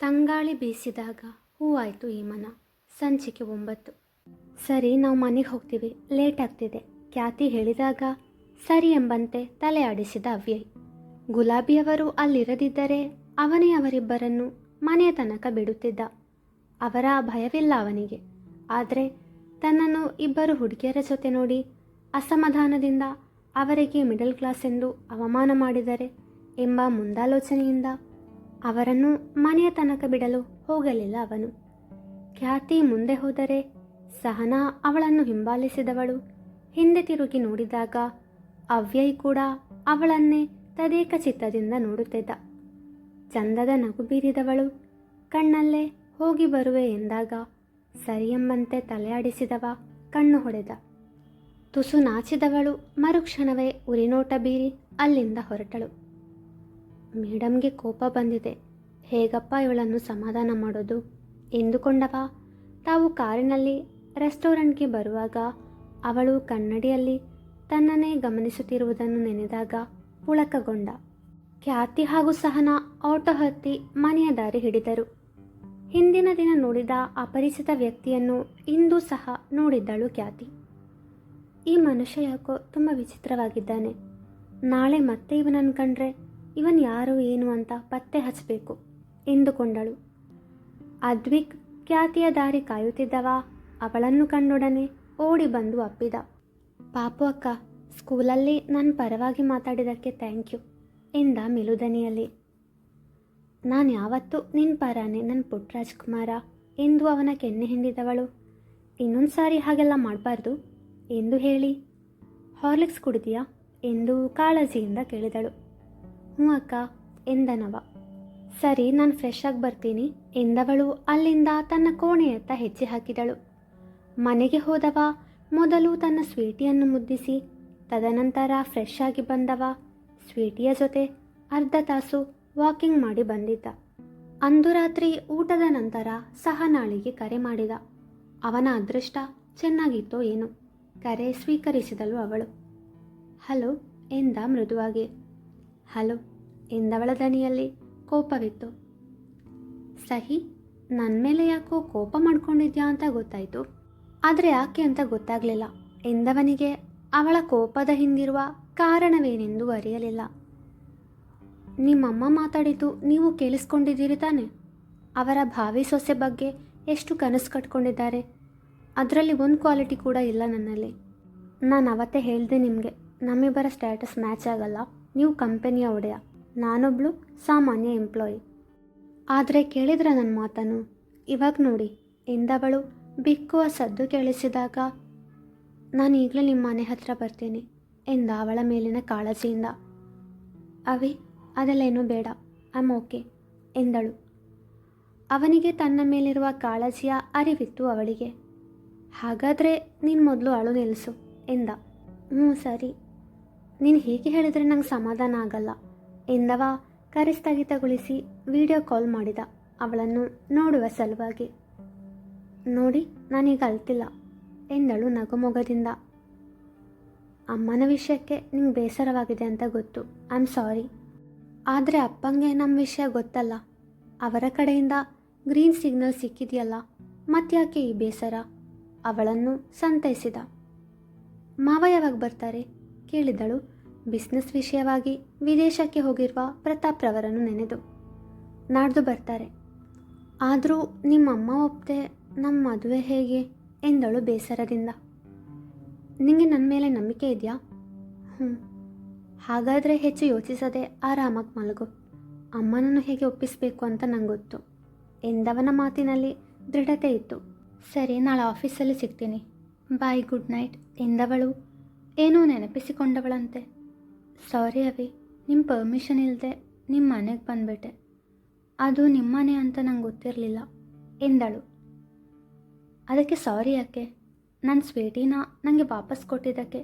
ತಂಗಾಳಿ ಬೀಸಿದಾಗ ಹೂವಾಯಿತು ಈ ಮನ. ಸಂಚಿಕೆ ಒಂಬತ್ತು. ಸರಿ, ನಾವು ಮನೆಗೆ ಹೋಗ್ತೀವಿ. ಲೇಟ್ ಆಗ್ತಿದೆ. ಖ್ಯಾತಿ ಹೇಳಿದಾಗ ಸರಿ ಎಂಬಂತೆ ತಲೆ ಆಡಿಸಿದ ಅವ್ಯಯ್. ಗುಲಾಬಿಯವರು ಅಲ್ಲಿರದಿದ್ದರೆ ಅವನೇ ಅವರಿಬ್ಬರನ್ನು ಮನೆಯ ತನಕ ಬಿಡುತ್ತಿದ್ದ. ಅವರ ಭಯವಿಲ್ಲ ಅವನಿಗೆ. ಆದರೆ ತನ್ನನ್ನು ಇಬ್ಬರು ಹುಡುಗಿಯರ ಜೊತೆ ನೋಡಿ ಅಸಮಾಧಾನದಿಂದ ಅವರಿಗೆ ಮಿಡಲ್ ಕ್ಲಾಸ್ ಎಂದು ಅವಮಾನ ಮಾಡಿದರೆ ಎಂಬ ಮುಂದಾಲೋಚನೆಯಿಂದ ಅವರನ್ನು ಮನೆಯ ತನಕ ಬಿಡಲು ಹೋಗಲಿಲ್ಲ ಅವನು. ಖ್ಯಾತಿ ಮುಂದೆ ಹೋದರೆ ಸಹನಾ ಅವಳನ್ನು ಹಿಂಬಾಲಿಸಿದವಳು. ಹಿಂದೆ ತಿರುಗಿ ನೋಡಿದಾಗ ಅವ್ಯಯ್ ಕೂಡ ಅವಳನ್ನೇ ತದೇಕ ಚಿತ್ತದಿಂದ ನೋಡುತ್ತಿದ್ದ. ಚಂದದ ನಗು ಬೀರಿದವಳು. ಕಣ್ಣಲ್ಲೇ ಹೋಗಿ ಬರುವೆ ಎಂದಾಗ ಸರಿಯೆಂಬಂತೆ ತಲೆಯಾಡಿಸಿದವ ಕಣ್ಣು ಹೊಡೆದ. ತುಸು ನಾಚಿದವಳು ಮರುಕ್ಷಣವೇ ಉರಿನೋಟ ಬೀರಿ ಅಲ್ಲಿಂದ ಹೊರಟಳು. ಮೇಡಮ್ಗೆ ಕೋಪ ಬಂದಿದೆ. ಹೇಗಪ್ಪ ಇವಳನ್ನು ಸಮಾಧಾನ ಮಾಡೋದು? ಎಂದುಕೊಂಡವ? ತಾವು ಕಾರಿನಲ್ಲಿ, ರೆಸ್ಟೋರೆಂಟ್ಗೆ ಬರುವಾಗ ಅವಳು ಕನ್ನಡಿಯಲ್ಲಿ ತನ್ನನ್ನೇ ಗಮನಿಸುತ್ತಿರುವುದನ್ನು ನೆನೆದಾಗ ಪುಳಕಗೊಂಡ. ಖ್ಯಾತಿ ಹಾಗೂ ಸಹನ ಆಟೋ ಹತ್ತಿ ಮನೆಯ ದಾರಿ ಹಿಡಿದರು. ಹಿಂದಿನ ದಿನ ನೋಡಿದ ಅಪರಿಚಿತ ವ್ಯಕ್ತಿಯನ್ನು ಇಂದು ಸಹ ನೋಡಿದ್ದಳು ಖ್ಯಾತಿ. ಈ ಮನುಷ್ಯ ಯಾಕೋ ತುಂಬ ವಿಚಿತ್ರವಾಗಿದ್ದಾನೆ. ನಾಳೆ ಮತ್ತೆ ಇವನನ್ನು ಕಂಡ್ರೆ ಇವನ್ ಯಾರು ಏನು ಅಂತ ಪತ್ತೆ ಹಚ್ಚಬೇಕು ಎಂದುಕೊಂಡಳು. ಅದ್ವಿಕ್ ಖ್ಯಾತಿಯ ದಾರಿ ಕಾಯುತ್ತಿದ್ದವ, ಅವಳನ್ನು ಕಂಡೊಡನೆ ಓಡಿ ಬಂದು ಅಪ್ಪಿದ. ಪಾಪು ಅಕ್ಕ, ಸ್ಕೂಲಲ್ಲಿ ನನ್ನ ಪರವಾಗಿ ಮಾತಾಡಿದ್ದಕ್ಕೆ ಥ್ಯಾಂಕ್ ಯು ಎಂದ ಮಿಲುದನಿಯಲ್ಲಿ. ನಾನು ಯಾವತ್ತೂ ನಿನ್ನ ಪರಾನೆ ನನ್ನ ಪುಟ್ಟ ರಾಜ್ಕುಮಾರ ಎಂದು ಅವನ ಕೆನ್ನೆ ಹಿಂಡಿದವಳು. ಇನ್ನೊಂದು ಸಾರಿ ಹಾಗೆಲ್ಲ ಮಾಡಬಾರ್ದು ಎಂದು ಹೇಳಿ, ಹಾರ್ಲಿಕ್ಸ್ ಕುಡಿದೀಯಾ ಎಂದು ಕಾಳಜಿಯಿಂದ ಕೇಳಿದಳು. ಹ್ಞೂ ಅಕ್ಕ, ಎಂದನವ. ಸರಿ, ನಾನು ಫ್ರೆಶ್ ಆಗಿ ಬರ್ತೀನಿ, ಎಂದವಳು ಅಲ್ಲಿಂದ ತನ್ನ ಕೋಣೆಯತ್ತ ಹೆಜ್ಜೆ ಹಾಕಿದಳು. ಮನೆಗೆ ಹೋದವ, ಮೊದಲು ತನ್ನ ಸ್ವೀಟಿಯನ್ನು ಮುದ್ದಿಸಿ, ತದನಂತರ ಫ್ರೆಶ್ ಆಗಿ ಬಂದವ, ಸ್ವೀಟಿಯ ಜೊತೆ ಅರ್ಧ ತಾಸು ವಾಕಿಂಗ್ ಮಾಡಿ ಬಂದಿದ್ದ. ಅಂದು ರಾತ್ರಿ ಊಟದ ನಂತರ ಸಹನಾಳಿಗೆ ಕರೆ ಮಾಡಿದ. ಅವನ ಅದೃಷ್ಟ ಚೆನ್ನಾಗಿತ್ತೋ ಏನೋ, ಕರೆ ಸ್ವೀಕರಿಸಿದಳು ಅವಳು. ಹಲೋ, ಎಂದ ಮೃದುವಾಗಿ. ಹಲೋ, ಎಂದವಳ ದನಿಯಲ್ಲಿ? ಕೋಪವಿತ್ತು. ಸಹಿ ನನ್ನ ಮೇಲೆ ಯಾಕೋ ಕೋಪ ಮಾಡ್ಕೊಂಡಿದ್ಯಾ ಅಂತ ಗೊತ್ತಾಯಿತು. ಆದರೆ ಯಾಕೆ ಅಂತ ಗೊತ್ತಾಗಲಿಲ್ಲ. ಎಂದವನಿಗೆ ಅವಳ ಕೋಪದ ಹಿಂದಿರುವ ಕಾರಣವೇನೆಂದು ಅರಿಯಲಿಲ್ಲ. ನಿಮ್ಮಮ್ಮ ಮಾತಾಡಿದ್ದು ನೀವು ಕೇಳಿಸ್ಕೊಂಡಿದ್ದೀರಿ ತಾನೆ? ಅವರ ಭಾವಿ ಸೊಸೆ ಬಗ್ಗೆ ಎಷ್ಟು ಕನಸು ಕಟ್ಕೊಂಡಿದ್ದಾರೆ? ಅದರಲ್ಲಿ ಒಂದು ಕ್ವಾಲಿಟಿ ಕೂಡ ಇಲ್ಲ ನನ್ನಲ್ಲಿ. ನಾನು ಅವತ್ತೇ ಹೇಳಿದೆ ನಿಮಗೆ, ನಮ್ಮಿಬ್ಬರ ಸ್ಟೇಟಸ್ ಮ್ಯಾಚ್ ಆಗಲ್ಲ. ನೀವು ಕಂಪನಿಯ ಒಡೆಯ. ನಾನೊಬ್ಳು ಸಾಮಾನ್ಯ ಎಂಪ್ಲಾಯಿ. ಆದರೆ ಕೇಳಿದ್ರ ನನ್ನ ಮಾತನ್ನು? ಇವಾಗ ನೋಡಿ, ಎಂದವಳು ಬಿಕ್ಕುವ ಸದ್ದು ಕೇಳಿಸಿದಾಗ, ನಾನು ಈಗಲೇ ನಿಮ್ಮ ಮನೆ ಹತ್ರ ಬರ್ತೀನಿ, ಎಂದ ಅವಳ ಮೇಲಿನ ಕಾಳಜಿಯಿಂದ. ಅವಿ ಅದಲ್ಲೇನೂ ಬೇಡ ಐಮ್ ಓಕೆ, ಎಂದಳು. ಅವನಿಗೆ ತನ್ನ ಮೇಲಿರುವ ಕಾಳಜಿಯ ಅರಿವಿತ್ತು ಅವಳಿಗೆ. ಹಾಗಾದರೆ ನೀನು ಮೊದಲು ಅಳು ನಿಲ್ಲಿಸು ಎಂದ. ಹ್ಞೂ ಸರಿ ನೀನು ಹೀಗೆ ಹೇಳಿದರೆ ನಂಗೆ ಸಮಾಧಾನ ಆಗಲ್ಲ. ಎಂದವ ಕರೆ ಸ್ಥಗಿತಗೊಳಿಸಿ ವಿಡಿಯೋ ಕಾಲ್ ಮಾಡಿದ. ಅವಳನ್ನು ನೋಡುವ ಸಲುವಾಗಿ. ನೋಡಿ, ನಾನೀಗ ಅಳ್ತಿಲ್ಲ, ಎಂದಳು ನಗುಮೊಗದಿಂದ. ಅಮ್ಮನ ವಿಷಯಕ್ಕೆ ನಿಂಗೆ ಬೇಸರವಾಗಿದೆ ಅಂತ ಗೊತ್ತು. ಐ ಆಮ್ ಸಾರಿ ಆದರೆ ಅಪ್ಪಂಗೆ ನಮ್ಮ ವಿಷಯ ಗೊತ್ತಲ್ಲ. ಅವರ ಕಡೆಯಿಂದ ಗ್ರೀನ್ ಸಿಗ್ನಲ್ ಸಿಕ್ಕಿದೆಯಲ್ಲ, ಮತ್ತ್ಯಾಕೆ ಈ ಬೇಸರ? ಅವಳನ್ನು ಸಂತೈಸಿದ. ಮಾವ ಯಾವಾಗ ಬರ್ತಾರೆ? ಕೇಳಿದಳು. ಬಿಸ್ನೆಸ್ ವಿಷಯವಾಗಿ ವಿದೇಶಕ್ಕೆ ಹೋಗಿರುವ ಪ್ರತಾಪ್ ರವರನ್ನು ನೆನೆದು. ನಾಡ್ದು ಬರ್ತಾರೆ. ಆದರೂ ನಿಮ್ಮಮ್ಮ ಒಪ್ತೆ ನಮ್ಮ ಮದುವೆ ಹೇಗೆ? ಎಂದಳು ಬೇಸರದಿಂದ. ನಿಮಗೆ ನನ್ನ ಮೇಲೆ ನಂಬಿಕೆ ಇದೆಯಾ? ಹ್ಞೂ. ಹಾಗಾದರೆ ಹೆಚ್ಚು ಯೋಚಿಸದೆ ಆರಾಮಾಗಿ ಮಲಗು. ಅಮ್ಮನನ್ನು ಹೇಗೆ ಒಪ್ಪಿಸಬೇಕು ಅಂತ ನಂಗೆ ಗೊತ್ತು ಎಂದವನ ಮಾತಿನಲ್ಲಿ ದೃಢತೆ ಇತ್ತು. ಸರಿ, ನಾಳೆ ಆಫೀಸಲ್ಲಿ ಸಿಗ್ತೀನಿ. ಬಾಯ್, ಗುಡ್ ನೈಟ್, ಎಂದವಳು. ಏನೋ ನೆನಪಿಸಿಕೊಂಡವಳಂತೆ. ಸಾರಿ ಅವಿ ನಿಮ್ಮ ಪರ್ಮಿಷನ್ ಇಲ್ಲದೆ ನಿಮ್ಮ ಮನೆಗೆ ಬಂದುಬಿಟ್ಟೆ. ಅದು ನಿಮ್ಮನೆ ಅಂತ ನಂಗೆ ಗೊತ್ತಿರಲಿಲ್ಲ, ಎಂದಳು. ಅದಕ್ಕೆ ಸಾರಿ ಯಾಕೆ? ನನ್ನ ಸ್ವೀಟಿನ ನನಗೆ ವಾಪಸ್ ಕೊಟ್ಟಿದ್ದಕ್ಕೆ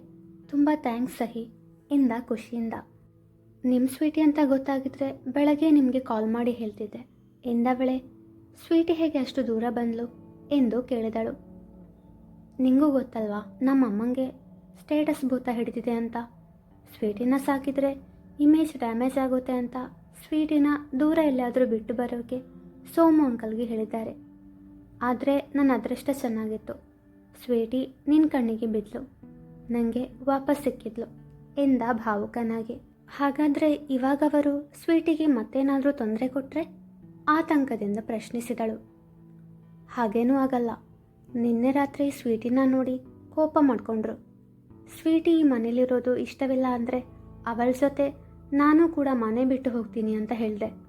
ತುಂಬ ಥ್ಯಾಂಕ್ಸ್ ಸಹಿ, ಎಂದ ಖುಷಿಯಿಂದ. ನಿಮ್ಮ ಸ್ವೀಟಿ ಅಂತ ಗೊತ್ತಾಗಿದ್ರೆ ಬೆಳಗ್ಗೆ ನಿಮಗೆ ಕಾಲ್ ಮಾಡಿ ಹೇಳ್ತಿದ್ದೆ, ಎಂದವಳೆ. ಸ್ವೀಟಿ ಹೇಗೆ ಅಷ್ಟು ದೂರ ಬಂದಳು ಎಂದು ಕೇಳಿದಳು. ನಿಂಗೂ ಗೊತ್ತಲ್ವಾ ನಮ್ಮ ಅಮ್ಮಂಗೆ ಸ್ಟೇಟಸ್ ಭೂತ ಹಿಡಿದಿದೆ ಅಂತ. ಸ್ವೀಟಿನ ಸಾಕಿದರೆ ಇಮೇಜ್ ಡ್ಯಾಮೇಜ್ ಆಗುತ್ತೆ ಅಂತ. ಸ್ವೀಟಿನ ದೂರ ಎಲ್ಲಾದರೂ ಬಿಟ್ಟು ಬರೋಕೆ ಸೋಮು ಅಂಕಲ್ಗೆ ಹೇಳಿದ್ದಾರೆ. ಆದರೆ ನನ್ನ ಅದೃಷ್ಟ ಚೆನ್ನಾಗಿತ್ತು. ಸ್ವೀಟಿ ನಿನ್ನ ಕಣ್ಣಿಗೆ ಬಿದ್ಲು. ನನಗೆ ವಾಪಸ್ ಸಿಕ್ಕಿದ್ಲು, ಎಂದ ಭಾವುಕನಾಗಿ. ಹಾಗಾದರೆ ಇವಾಗ ಅವರು ಸ್ವೀಟಿಗೆ ಮತ್ತೇನಾದರೂ ತೊಂದರೆ ಕೊಟ್ಟರೆ ಆತಂಕದಿಂದ ಪ್ರಶ್ನಿಸಿದಳು. ಹಾಗೇನೂ ಆಗಲ್ಲ. ನಿನ್ನೆ ರಾತ್ರಿ ಸ್ವೀಟಿನ ನೋಡಿ ಕೋಪ ಮಾಡಿಕೊಂಡ್ರು. ಸ್ವೀಟಿ ಮನೇಲಿರೋದು ಇಷ್ಟವಿಲ್ಲ ಅಂದರೆ ಅವಳ ಜೊತೆ ನಾನು ಕೂಡ ಮನೆ ಬಿಟ್ಟು ಹೋಗ್ತೀನಿ ಅಂತ ಹೇಳಿದೆ.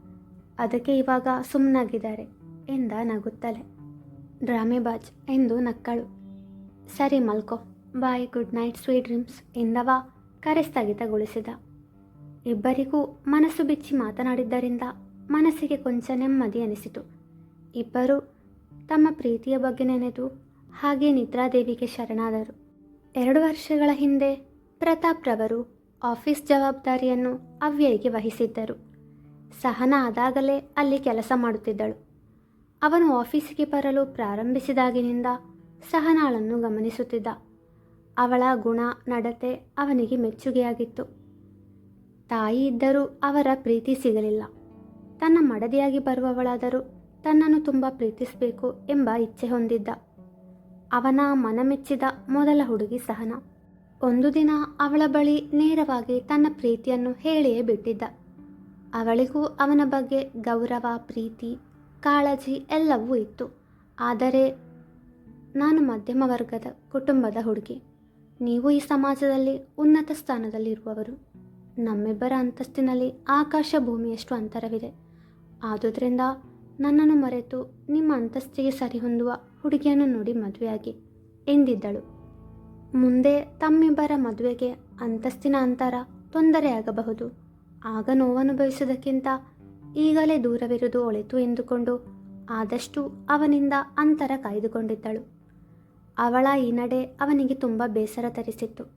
ಅದಕ್ಕೆ ಇವಾಗ ಸುಮ್ಮನಾಗಿದ್ದಾರೆ ಎಂದ ನಗುತ್ತಲೆ. ಡ್ರಾಮೆಬಾಜ್ ಎಂದು ನಕ್ಕಳು. ಸರಿ ಮಲ್ಕೋ. Bye, good night, sweet dreams ಎಂದವ ಕರೆ ಸ್ಥಗಿತಗೊಳಿಸಿದ ಇಬ್ಬರಿಗೂ ಮನಸ್ಸು ಬಿಚ್ಚಿ ಮಾತನಾಡಿದ್ದರಿಂದ ಮನಸ್ಸಿಗೆ ಕೊಂಚ ನೆಮ್ಮದಿ ಅನಿಸಿತು. ಇಬ್ಬರು ತಮ್ಮ ಪ್ರೀತಿಯ ಬಗ್ಗೆ ನೆನೆದು ಹಾಗೆ ನಿದ್ರಾದೇವಿಗೆ ಶರಣಾದರು. ಎರಡು ವರ್ಷಗಳ ಹಿಂದೆ ಪ್ರತಾಪ್ ರವರು ಆಫೀಸ್ ಜವಾಬ್ದಾರಿಯನ್ನು ಅವ್ಯಯಿಗೆ ವಹಿಸಿದ್ದರು. ಸಹನ ಆದಾಗಲೇ ಅಲ್ಲಿ ಕೆಲಸ ಮಾಡುತ್ತಿದ್ದಳು. ಅವನು ಆಫೀಸಿಗೆ ಬರಲು ಪ್ರಾರಂಭಿಸಿದಾಗಿನಿಂದ ಸಹನಾಳನ್ನು ಗಮನಿಸುತ್ತಿದ್ದ. ಅವಳ ಗುಣ, ನಡತೆ ಅವನಿಗೆ ಮೆಚ್ಚುಗೆಯಾಗಿತ್ತು. ತಾಯಿ ಇದ್ದರೂ ಅವರ ಪ್ರೀತಿ ಸಿಗಲಿಲ್ಲ. ತನ್ನ ಮಡದಿಯಾಗಿ ಬರುವವಳಾದರೂ ತನ್ನನ್ನು ತುಂಬ ಪ್ರೀತಿಸಬೇಕು ಎಂಬ ಇಚ್ಛೆ ಹೊಂದಿದ್ದ. ಅವನ ಮನಮೆಚ್ಚಿದ ಮೊದಲ ಹುಡುಗಿ ಸಹನ. ಒಂದು ದಿನ ಅವಳ ಬಳಿ ನೇರವಾಗಿ ತನ್ನ ಪ್ರೀತಿಯನ್ನು ಹೇಳಿಯೇ ಬಿಟ್ಟಿದ್ದ. ಅವಳಿಗೂ ಅವನ ಬಗ್ಗೆ ಗೌರವ, ಪ್ರೀತಿ, ಕಾಳಜಿ ಎಲ್ಲವೂ ಇತ್ತು. ಆದರೆ ನಾನು ಮಧ್ಯಮ ವರ್ಗದ ಕುಟುಂಬದ ಹುಡುಗಿ. ನೀವು ಈ ಸಮಾಜದಲ್ಲಿ ಉನ್ನತ ಸ್ಥಾನದಲ್ಲಿರುವವರು. ನಮ್ಮಿಬ್ಬರ ಅಂತಸ್ತಿನಲ್ಲಿ ಆಕಾಶ ಭೂಮಿಯಷ್ಟು ಅಂತರವಿದೆ. ಆದುದರಿಂದ ನನ್ನನ್ನು ಮರೆತು ನಿಮ್ಮ ಅಂತಸ್ತಿಗೆ ಸರಿಹೊಂದುವ ಹುಡುಗಿಯನ್ನು ನೋಡಿ ಮದುವೆಯಾಗಿ ಎಂದಿದ್ದಳು. ಮುಂದೆ ತಮ್ಮಿಬ್ಬರ ಮದುವೆಗೆ ಅಂತಸ್ತಿನ ಅಂತರ ತೊಂದರೆಯಾಗಬಹುದು ಆಗ ನೋವನುಭವಿಸುವುದಕ್ಕಿಂತ ಈಗಲೇ ದೂರವಿರುವುದು ಒಳಿತು ಎಂದುಕೊಂಡು ಆದಷ್ಟು ಅವನಿಂದ ಅಂತರ ಕಾಯ್ದುಕೊಂಡಿದ್ದಳು. ಅವಳ ಈ ನಡೆ ಅವನಿಗೆ ತುಂಬ ಬೇಸರ ತರಿಸಿತ್ತು.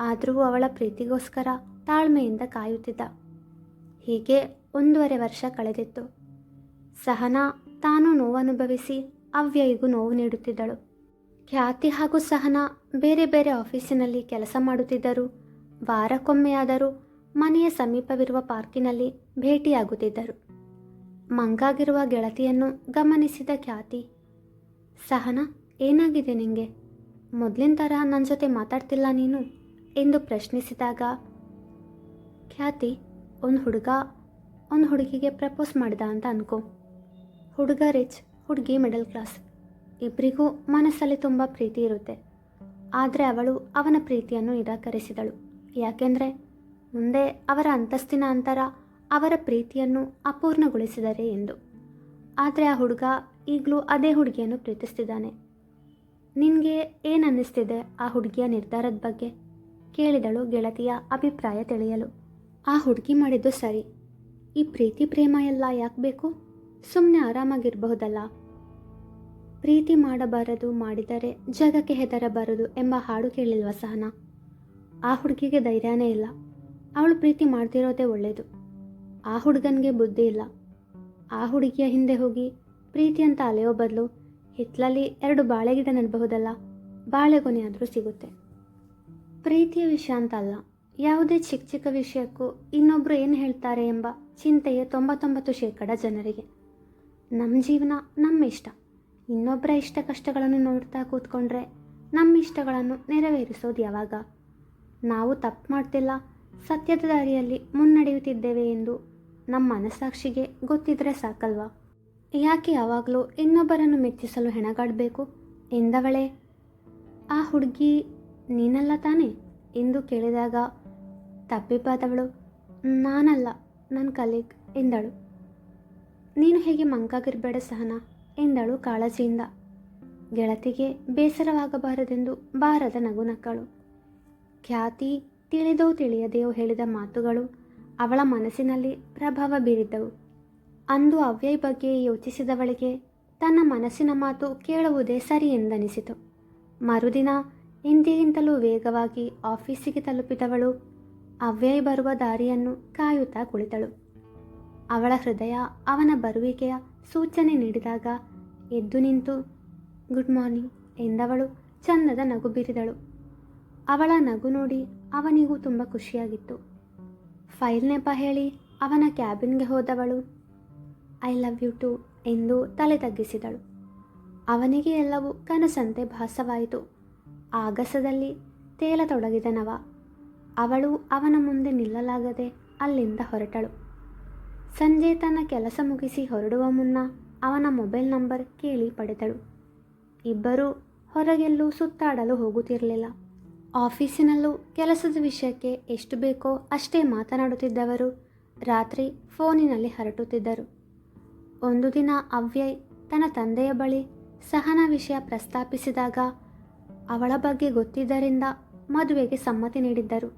ಆದರೂ ಅವಳ ಪ್ರೀತಿಗೋಸ್ಕರ ತಾಳ್ಮೆಯಿಂದ ಕಾಯುತ್ತಿದ್ದ. ಹೀಗೆ ಒಂದೂವರೆ ವರ್ಷ ಕಳೆದಿತ್ತು. ಸಹನಾ ತಾನು ನೋವನುಭವಿಸಿ ಅವ್ಯಯಿಗೂ ನೋವು ನೀಡುತ್ತಿದ್ದಳು. ಖ್ಯಾತಿ ಹಾಗೂ ಸಹನಾ ಬೇರೆ ಬೇರೆ ಆಫೀಸಿನಲ್ಲಿ ಕೆಲಸ ಮಾಡುತ್ತಿದ್ದರು. ವಾರಕ್ಕೊಮ್ಮೆಯಾದರೂ ಮನೆಯ ಸಮೀಪವಿರುವ ಪಾರ್ಕಿನಲ್ಲಿ ಭೇಟಿಯಾಗುತ್ತಿದ್ದರು. ಮಂಗಾಗಿರುವ ಗೆಳತಿಯನ್ನು ಗಮನಿಸಿದ ಖ್ಯಾತಿ, ಸಹನಾ, ಏನಾಗಿದೆ ನಿಂಗೆ? ಮೊದಲಿನ ಥರ ನನ್ನ ಜೊತೆ ಮಾತಾಡ್ತಿಲ್ಲ ನೀನು? ಎಂದು ಪ್ರಶ್ನಿಸಿದಾಗ, ಖ್ಯಾತಿ, ಒಂದು ಹುಡುಗ, ಒಂದು ಹುಡುಗಿಗೆ ಪ್ರಪೋಸ್ ಮಾಡಿದ ಅಂತ ಅನ್ಕೋ. ಹುಡುಗ ರಿಚ್ ಹುಡುಗಿ ಮಿಡಲ್ ಕ್ಲಾಸ್. ಇಬ್ಬರಿಗೂ ಮನಸ್ಸಲ್ಲಿ ತುಂಬ ಪ್ರೀತಿ ಇರುತ್ತೆ. ಆದರೆ ಅವಳು ಅವನ ಪ್ರೀತಿಯನ್ನು ನಿರಾಕರಿಸಿದಳು. ಯಾಕೆಂದರೆ ಮುಂದೆ ಅವರ ಅಂತಸ್ತಿನ ಅಂತರ ಅವರ ಪ್ರೀತಿಯನ್ನು ಅಪೂರ್ಣಗೊಳಿಸಿದರೆ ಎಂದು. ಆದರೆ ಆ ಹುಡುಗ ಈಗಲೂ ಅದೇ ಹುಡುಗಿಯನ್ನು ಪ್ರೀತಿಸ್ತಿದ್ದಾನೆ. ನಿನಗೆ ಏನು ಅನ್ನಿಸ್ತಿದೆ ಆ ಹುಡುಗಿಯ ನಿರ್ಧಾರದ ಬಗ್ಗೆ? ಕೇಳಿದಳು ಗೆಳತಿಯ ಅಭಿಪ್ರಾಯ ತಿಳಿಯಲು. ಆ ಹುಡುಗಿ ಮಾಡಿದ್ದು ಸರಿ. ಈ ಪ್ರೀತಿ ಪ್ರೇಮ ಎಲ್ಲ ಯಾಕೆ ಬೇಕು? ಸುಮ್ಮನೆ ಆರಾಮಾಗಿರಬಹುದಲ್ಲ? ಪ್ರೀತಿ ಮಾಡಬಾರದು, ಮಾಡಿದರೆ ಜಗಕ್ಕೆ ಹೆದರಬಾರದು ಎಂಬ ಹಾಡು ಕೇಳಿಲ್ವ ಸಹನ? ಆ ಹುಡುಗಿಗೆ ಧೈರ್ಯನೇ ಇಲ್ಲ. ಅವಳು ಪ್ರೀತಿ ಮಾಡ್ತಿರೋದೇ ಒಳ್ಳೆಯದು ಆ ಹುಡುಗನಿಗೆ ಬುದ್ಧಿ ಇಲ್ಲ. ಆ ಹುಡುಗಿಯ ಹಿಂದೆ ಹೋಗಿ ಪ್ರೀತಿ ಅಂತ ಅಲೆಯೋ ಬದಲು ಹಿತ್ತಲಲ್ಲಿ ಎರಡು ಬಾಳೆಗಿಡ ನೆಡಬಹುದಲ್ಲ ಬಾಳೆಗೊನೆ ಆದರೂ ಸಿಗುತ್ತೆ. ಪ್ರೀತಿಯ ವಿಷಯ ಅಂತ ಅಲ್ಲ, ಯಾವುದೇ ಚಿಕ್ಕ ಚಿಕ್ಕ ವಿಷಯಕ್ಕೂ ಇನ್ನೊಬ್ಬರು ಏನು ಹೇಳ್ತಾರೆ ಎಂಬ ಚಿಂತೆಯೇ ತೊಂಬತ್ತೊಂಬತ್ತು ಶೇಕಡ ಜನರಿಗೆ. ನಮ್ಮ ಜೀವನ, ನಮ್ಮ ಇಷ್ಟ. ಇನ್ನೊಬ್ಬರ ಇಷ್ಟ ಕಷ್ಟಗಳನ್ನು ನೋಡ್ತಾ ಕೂತ್ಕೊಂಡ್ರೆ ನಮ್ಮ ಇಷ್ಟಗಳನ್ನು ನೆರವೇರಿಸೋದು ಯಾವಾಗ? ನಾವು ತಪ್ಪು ಮಾಡ್ತಿಲ್ಲ, ಸತ್ಯದ ದಾರಿಯಲ್ಲಿ ಮುನ್ನಡೆಯುತ್ತಿದ್ದೇವೆ ಎಂದು ನಮ್ಮ ಮನಸ್ಸಾಕ್ಷಿಗೆ ಗೊತ್ತಿದ್ರೆ ಸಾಕಲ್ವಾ? ಯಾಕೆ ಯಾವಾಗಲೂ ಇನ್ನೊಬ್ಬರನ್ನು ಮೆಚ್ಚಿಸಲು ಹೆಣಗಾಡಬೇಕು? ಎಂದವಳೆ, ಆ ಹುಡುಗಿ ನೀನಲ್ಲ ತಾನೆ? ಎಂದು ಕೇಳಿದಾಗ ತಪ್ಪಿಬ್ಬಾದವಳು ನಾನಲ್ಲ ನನ್ನ ಕಲೀಗ್ ಎಂದಳು. ನೀನು ಹೇಗೆ ಮಂಕಾಗಿರಬೇಡ ಸಹನ? ಎಂದಳು ಕಾಳಜಿಯಿಂದ. ಗೆಳತಿಗೆ ಬೇಸರವಾಗಬಾರದೆಂದು ಬಾರದ ನಗು ನಕ್ಕಳು. ಖ್ಯಾತಿ ತಿಳಿದೋ ತಿಳಿಯದೆಯೋ ಹೇಳಿದ ಮಾತುಗಳು ಅವಳ ಮನಸ್ಸಿನಲ್ಲಿ ಪ್ರಭಾವ ಬೀರಿದ್ದವು. ಅಂದು ಅವ್ಯಯ ಬಗ್ಗೆ ಯೋಚಿಸಿದವಳಿಗೆ ತನ್ನ ಮನಸ್ಸಿನ ಮಾತು ಕೇಳುವುದೇ ಸರಿ ಎಂದನಿಸಿತು. ಮರುದಿನ ಎಂದಿಗಿಂತಲೂ ವೇಗವಾಗಿ ಆಫೀಸಿಗೆ ತಲುಪಿದವಳು ಅವ್ಯಯ ಬರುವ ದಾರಿಯನ್ನು ಕಾಯುತ್ತಾ ಕುಳಿತಳು. ಅವಳ ಹೃದಯ ಅವನ ಬರುವಿಕೆಯ ಸೂಚನೆ ನೀಡಿದಾಗ ಎದ್ದು ನಿಂತು, ಗುಡ್ ಮಾರ್ನಿಂಗ್ ಎಂದವಳು ಚಂದದ ನಗು ಬೀರಿದಳು. ಅವಳ ನಗು ನೋಡಿ ಅವನಿಗೂ ತುಂಬ ಖುಷಿಯಾಗಿತ್ತು. ಫೈಲ್ ನೆಪ ಹೇಳಿ ಅವನ ಕ್ಯಾಬಿನ್ಗೆ ಹೋದವಳು. ಐ ಲವ್ ಯು ಟು ಎಂದು ತಲೆ ತಗ್ಗಿಸಿದಳು. ಅವನಿಗೆ ಎಲ್ಲವೂ ಕನಸಂತೆ ಭಾಸವಾಯಿತು. ಆಗಸದಲ್ಲಿ ತೇಲತೊಡಗಿದನವ ಅವಳು ಅವನ ಮುಂದೆ ನಿಲ್ಲಲಾಗದೆ ಅಲ್ಲಿಂದ ಹೊರಟಳು. ಸಂಜೆ ತನ್ನ ಕೆಲಸ ಮುಗಿಸಿ ಹೊರಡುವ ಮುನ್ನ ಅವನ ಮೊಬೈಲ್ ನಂಬರ್ ಕೇಳಿ ಪಡೆದಳು. ಇಬ್ಬರೂ ಹೊರಗೆಲ್ಲೂ ಸುತ್ತಾಡಲು ಹೋಗುತ್ತಿರಲಿಲ್ಲ. ಆಫೀಸಿನಲ್ಲೂ ಕೆಲಸದ ವಿಷಯಕ್ಕೆ ಎಷ್ಟು ಬೇಕೋ ಅಷ್ಟೇ ಮಾತನಾಡುತ್ತಿದ್ದವರು ರಾತ್ರಿ ಫೋನಿನಲ್ಲಿ ಹರಟುತ್ತಿದ್ದರು. ಒಂದು ದಿನ ಅವ್ಯಯ್ ತನ್ನ ತಂದೆಯ ಬಳಿ ಸಹನ ವಿಷಯ ಪ್ರಸ್ತಾಪಿಸಿದಾಗ ಅವಳ ಬಗ್ಗೆ ಗೊತ್ತಿದ್ದರಿಂದ ಮದುವೆಗೆ ಸಮ್ಮತಿ ನೀಡಿದ್ದರು.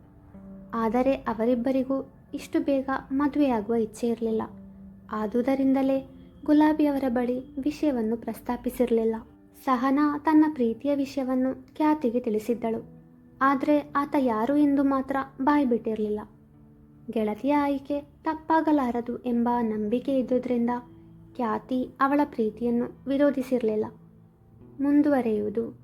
ಆದರೆ ಅವರಿಬ್ಬರಿಗೂ ಇಷ್ಟು ಬೇಗ ಮದುವೆಯಾಗುವ ಇಚ್ಛೆ ಇರಲಿಲ್ಲ. ಆದುದರಿಂದಲೇ ಗುಲಾಬಿಯವರ ಬಳಿ ವಿಷಯವನ್ನು ಪ್ರಸ್ತಾಪಿಸಿರಲಿಲ್ಲ. ಸಹನಾ ತನ್ನ ಪ್ರೀತಿಯ ವಿಷಯವನ್ನು ಖ್ಯಾತಿಗೆ ತಿಳಿಸಿದ್ದಳು. ಆದರೆ ಆತ ಯಾರು ಎಂದು ಮಾತ್ರ ಬಾಯಿ ಬಿಟ್ಟಿರಲಿಲ್ಲ. ಗೆಳತಿಯ ಆಯ್ಕೆ ತಪ್ಪಾಗಲಾರದು ಎಂಬ ನಂಬಿಕೆ ಇದ್ದುದರಿಂದ ಖ್ಯಾತಿ ಅವಳ ಪ್ರೀತಿಯನ್ನು ವಿರೋಧಿಸಿರಲಿಲ್ಲ. ಮುಂದುವರೆಯುವುದು